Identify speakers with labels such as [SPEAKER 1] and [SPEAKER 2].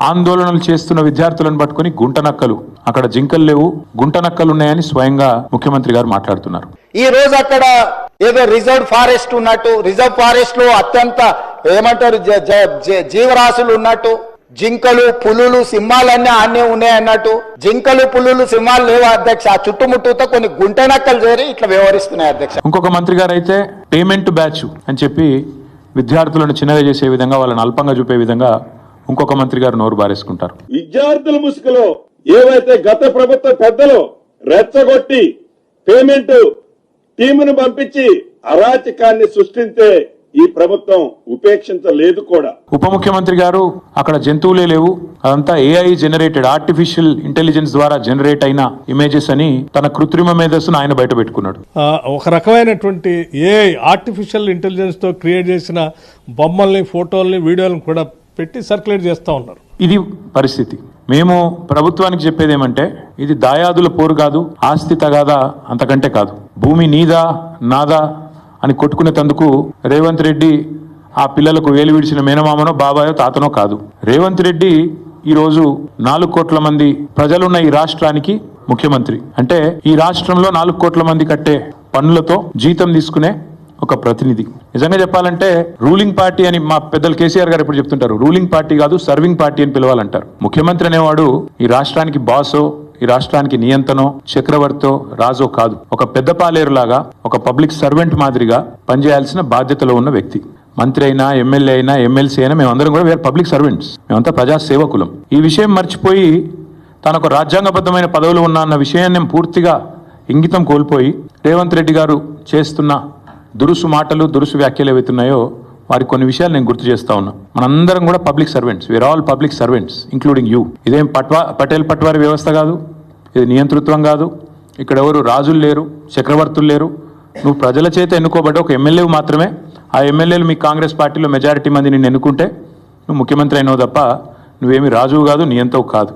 [SPEAKER 1] ఆందోళనలు చేస్తున్న విద్యార్థులను పట్టుకొని గుంట నక్కలు. అక్కడ జింకలు లేవు. గుంట నక్కలు ఉన్నాయని స్వయంగా ముఖ్యమంత్రి గారు మాట్లాడుతున్నారు.
[SPEAKER 2] ఈ రోజు అక్కడ ఏదో రిజర్వ్ ఫారెస్ట్ ఉన్నట్టు రిజర్వ్ ఫారెస్ట్లో అత్యంత ఏమంటారు జీవరాశులు ఉన్నట్టు జింకలు పులులు సింహాలన్నీ ఆనే ఉన్నాయి అన్నట్టు జింకలు పులులు సింహాలు లేవు అధ్యక్ష? ఆ చుట్టుముట్టుతో కొన్ని గుంట నక్కలు చేరి ఇట్లా వ్యవహరిస్తున్నాయి అధ్యక్ష.
[SPEAKER 1] ఇంకొక మంత్రి గారు అయితే పేమెంట్ బ్యాచ్ అని చెప్పి విద్యార్థులను చిన్నగా చేసే విధంగా వాళ్ళని అల్పంగా చూపే విధంగా ఇంకొక మంత్రి గారు నోరు బారేసుకుంటారు.
[SPEAKER 3] విద్యార్థుల ముసుగులో ఏవైతే గత ప్రభుత్వ పెద్దలు రెచ్చగొట్టి పేమెంట్ టీమును పంపించి అరాచకాన్ని సృష్టించే ఈ ప్రభుత్వం ఉపేక్షించలేదు కూడా.
[SPEAKER 1] ఉప ముఖ్యమంత్రి గారు అక్కడ జంతువులే లేవు. అదంతా ఏఐ జనరేటెడ్ ఆర్టిఫిషియల్ ఇంటెలిజెన్స్ ద్వారా జనరేట్ అయిన ఇమేజెస్ అని తన కృత్రిమ మేధస్సును ఆయన బయట పెట్టుకున్నాడు.
[SPEAKER 4] ఒక రకమైనటువంటి ఏ ఆర్టిఫిషియల్ ఇంటెలిజెన్స్తో క్రియేట్ చేసిన బొమ్మల్ని ఫోటోల్ని వీడియోలను కూడా పెట్టి సర్క్యులేట్ చేస్తూ ఉన్నారు.
[SPEAKER 1] ఇది పరిస్థితి. మేము ప్రభుత్వానికి చెప్పేది ఏమంటే ఇది దాయాదుల పోరు కాదు ఆస్తి తగాదా అంతకంటే కాదు. భూమి నీదా నాదా అని కొట్టుకునేటందుకు రేవంత్ రెడ్డి ఆ పిల్లలకు వేలు విడిచిన మేనమామనో బాబాయో తాతనో కాదు. రేవంత్ రెడ్డి ఈరోజు నాలుగు కోట్ల మంది ప్రజలున్న ఈ రాష్ట్రానికి ముఖ్యమంత్రి. అంటే ఈ రాష్ట్రంలో నాలుగు కోట్ల మంది కట్టే పన్నులతో జీతం తీసుకునే ఒక ప్రతినిధి. నిజంగా చెప్పాలంటే రూలింగ్ పార్టీ అని మా పెద్దలు కేసీఆర్ గారు ఇప్పుడు చెప్తుంటారు? రూలింగ్ పార్టీ కాదు సర్వింగ్ పార్టీ అని పిలవాలంటారు. ముఖ్యమంత్రి అనేవాడు ఈ రాష్ట్రానికి బాసో ఈ రాష్ట్రానికి నియంతనో చక్రవర్తో రాజో కాదు. ఒక పెద్ద పాలేరులాగా ఒక పబ్లిక్ సర్వెంట్ మాదిరిగా పనిచేయాల్సిన బాధ్యతలో ఉన్న వ్యక్తి. మంత్రి అయినా ఎమ్మెల్యే అయినా ఎమ్మెల్సీ అయినా మేమందరం కూడా వేరే పబ్లిక్ సర్వెంట్స్. మేమంతా ప్రజా సేవకులం ఈ విషయం మర్చిపోయి తనకు రాజ్యాంగబద్ధమైన పదవులు ఉన్న అన్న విషయాన్ని పూర్తిగా ఇంగితం కోల్పోయి రేవంత్ రెడ్డి గారు చేస్తున్న దురుసు మాటలు దురుసు వ్యాఖ్యలు ఏవైతున్నాయో వారి కొన్ని విషయాలు నేను గుర్తు చేస్తా ఉన్నా. మనందరం కూడా public servants. We are all public servants including you ఇదేం పట్వా పటేల్ పట్వారి వ్యవస్థ కాదు. ఇది నియంతృత్వం కాదు. ఇక్కడ ఎవరు రాజులు లేరు చక్రవర్తులు లేరు. నువ్వు ప్రజల చేత ఎన్నుకోబడ్డ ఒక ఎమ్మెల్యే మాత్రమే. ఆ ఎమ్మెల్యేలు మీ కాంగ్రెస్ పార్టీలో మెజారిటీ మంది నిన్ను ఎన్నుకుంటే నువ్వు ముఖ్యమంత్రి అయినావు తప్ప నువ్వేమి రాజువు కాదు నియంతవు కాదు.